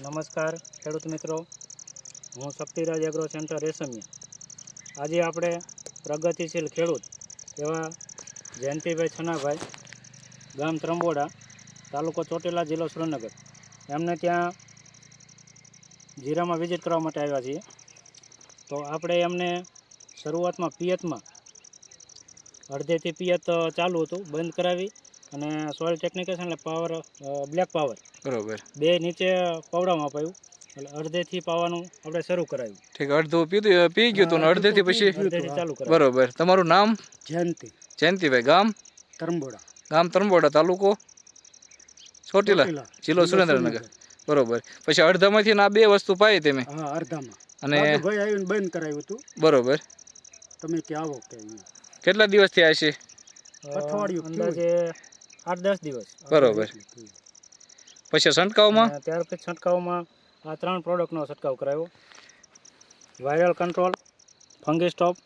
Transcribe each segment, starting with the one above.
નમસ્કાર, ખેડૂત મિત્રો. હું શક્તિરાજ એગ્રો સેન્ટર રેશમિયા. આજે આપણે પ્રગતિશીલ ખેડૂત એવા જયંતિભાઈ છનાભાઈ, ગામ ત્રંબોડા, તાલુકો ચોટીલા, જિલ્લો સુરેન્દ્રનગર. એમને ત્યાં જીરામાં વિઝિટ કરવા માટે આવ્યા છીએ. તો આપણે એમને શરૂઆતમાં પિયતમાં અડધેથી પિયત ચાલુ હતું, બંધ કરાવી. અને સોઇલ ટેકનિકેશન એટલે પાવર બ્લેક પાવર બરોબર. બે નીચે પાવડામાં અપાયું એટલે અડધેથી પાવાનું આપણે શરૂ કરાયું. ઠીક અડધું પીધું પી ગયું તું અડધેથી પછી ચાલુ બરોબર. તમારું નામ? જયંતિ. જયંતિભાઈ. ગામ? તરંબોડા. ગામ તરંબોડા તાલુકો? ચોટીલા? જિલ્લો સુરેન્દ્રનગર. બરોબર. પછી અડધામાંથી ના બે વસ્તુ પાઈ તમે હા અડધામાં. અને ભાઈ આવીને બંધ કરાવ્યું હતું. બરોબર. તમે કે આવો કે કેટલા દિવસ થયા છે? અઠવાડિયું અંદાજે આઠ દસ દિવસ બરોબર. પછી છંટકાવમાં? ત્યાર પછી છંટકાવમાં આ ત્રણ પ્રોડક્ટનો છંટકાવ કરાવ્યો વાયરલ કંટ્રોલ ફંગી સ્ટોપ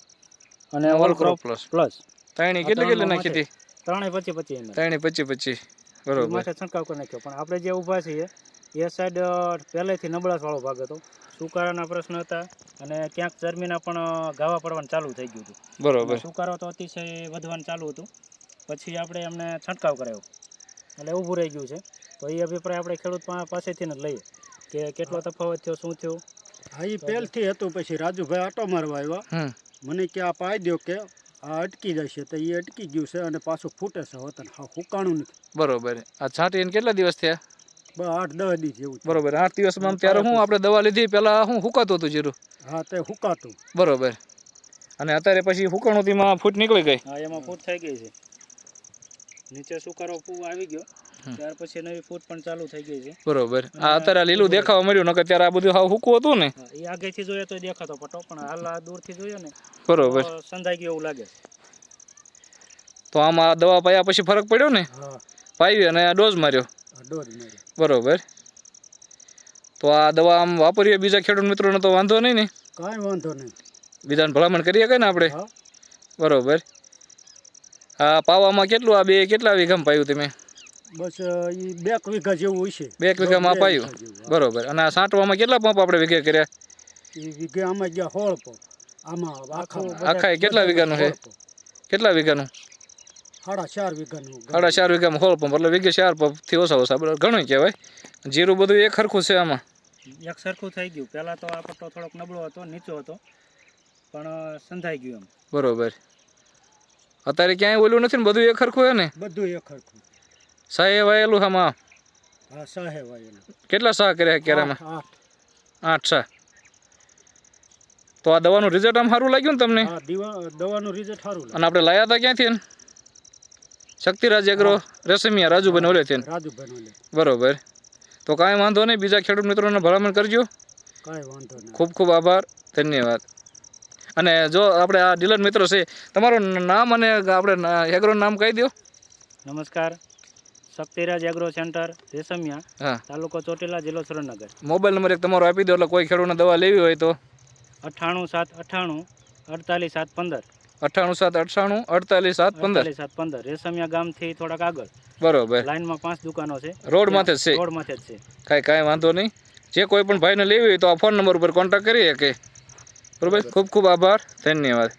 અને ઓલ ક્રોપ પ્લસ પ્લસ ત્રણે કેટલી કેટલી નાખી હતી? ત્રણે પચી પચી ત્રણે પચી પચી બરોબર. માટે છંટકાવ કરી નાખ્યો. પણ આપણે જે ઊભા છીએ એ સાઈડ પહેલેથી નબળાસવાળો ભાગ હતો. સુકારાના પ્રશ્ન હતા અને ક્યાંક ચરમીના પણ ગાવા પડવાનું ચાલુ થઈ ગયું હતું. બરોબર. સુકારો તો અતિશય વધવાનું ચાલુ હતું. પછી આપણે એમને છંટકાવ કરાવ્યો એટલે ઊભું રહી ગયું છે. તો એ અભિપ્રાય આપણે ખેડૂત પાસેથી જ લઈએ. કે કેટલો તફાવત થયો શું થયું? હા એ પહેલથી હતું. પછી રાજુભાઈ આટો મારવા આવ્યા. મને કે આ પાઈ દો કે આ અટકી જશે તો એ અટકી ગયું છે અને પાછું ફૂટે છે વતન હા હુકાણું નથી. બરોબર. આ છાંટીને કેટલા દિવસ થયા? બસ આઠ દસ દી જેવું બરોબર. આઠ દિવસમાં ત્યારે હું આપણે દવા લીધી. પહેલાં હું હુકાતું હતું જીરું? હા તે હુકાતું. બરોબર. અને અત્યારે પછી હુકણોતીમાં ફૂટ નીકળી ગઈ? હા એમાં ફૂટ થઈ ગઈ છે. નીચે સુકારો ફૂ આવી ગયો. ત્યાર પછી નવી ફૂટ પણ ચાલુ થઈ ગઈ છે. બરોબર. આ અત્યારે આ લીલું દેખાવા મળ્યું નકર ત્યારે આ બધું હાવ હુકું હતું ને? એ આગેથી જોઈએ તો દેખાતો પટો પણ હાલ આ દૂરથી જોઈએ ને બરોબર. સંધાઈ ગયો એવું લાગે છે. તો આમાં આ દવા પાયા પછી ફરક પડ્યો ને? હા. પાવી અને આ ડોઝ માર્યો? ડોઝ માર્યો. બરોબર. તો આ દવા આમ વાપરીએ બીજા ખેડૂત મિત્રોને તો વાંધો નહીં ને? કાંઈ વાંધો નહીં. બીજાને ભલામણ કરીએ કે ને આપણે? હા. બરોબર. આ પાવામાં કેટલું આ બે કેટલા વીઘામાં પાયું તમે? બસ એ બે વીઘા જેવું હોય છે. બે વીઘામાં પાયું? હા. બરોબર. અને આ સાંટવામાં કેટલા પંપ આપણે વીઘે કર્યા? એ વીઘે આમાં ગયા હોળ પંપ આમાં આખા આખા કેટલા વીઘાનું છે? કેટલા વીઘાનું? સાડા ચાર વીઘાનું સાડા ચાર વીઘામાં હોળ પંપ. એટલે વીઘે ચાર પંપથી ઓછા ઓછા બરાબર. ઘણું કહેવાય. જીરું બધું એક સરખું છે આમાં? એક સરખું થઈ ગયું. પહેલાં તો આ પટ્ટો થોડોક નબળો હતો નીચો હતો. પણ સંધાઈ ગયું એમ. બરોબર. અત્યારે ક્યાંય ઓલું નથી ને બધું ખરખું છે ને? બધું હરખું સાહે વાયેલું આમાં હા સાહે વાયેલું કેટલા સાહ કર્યા કેરામાં આઠ, સાહ તો આ દવાનું રિઝલ્ટ આમ સારું લાગ્યું ને તમને? દવાનું રિઝલ્ટ સારું અને આપણે લાયા હતા ક્યાંથી ને શક્તિરાજ એગ્રો રેશમિયા રાજુભાઈ ઓલે છે રાજુભાઈ બરોબર. તો કાંઈ વાંધો નહીં બીજા ખેડૂત મિત્રોને ભલામણ કરજો. કાંઈ વાંધો નહીં. ખૂબ ખૂબ આભાર. ધન્યવાદ. અને જો આપણે આ ડીલર મિત્રો છે તમારું નામ અને આપણે એગ્રોનું નામ કહી દો નમસ્કાર. શક્તિરાજ એગ્રો સેન્ટર રેશમિયા હા. તાલુકો ચોટીલા જિલ્લો સુરેન્દ્રનગર. મોબાઈલ નંબર એક તમારો આપી દો એટલે કોઈ ખેડૂતને દવા લેવી હોય તો. અઠ્ઠાણું સાત અઠ્ઠાણું અડતાલીસ સાત પંદર. અઠ્ઠાણું સાત અઠ્ઠાણું અડતાલીસ સાત પંદર. સાત પંદર. રેશમિયા ગામથી થોડાક આગળ. બરોબર. લાઇનમાં પાંચ દુકાનો છે. રોડ માથે છે. રોડ માથે જ છે. કાંઈ કાંઈ વાંધો નહીં. જે કોઈ પણ ભાઈને લેવી હોય તો આ ફોન નંબર ઉપર કોન્ટેક્ટ કરી શકે બરોબર ખૂબ ખૂબ આભાર ધન્યવાદ.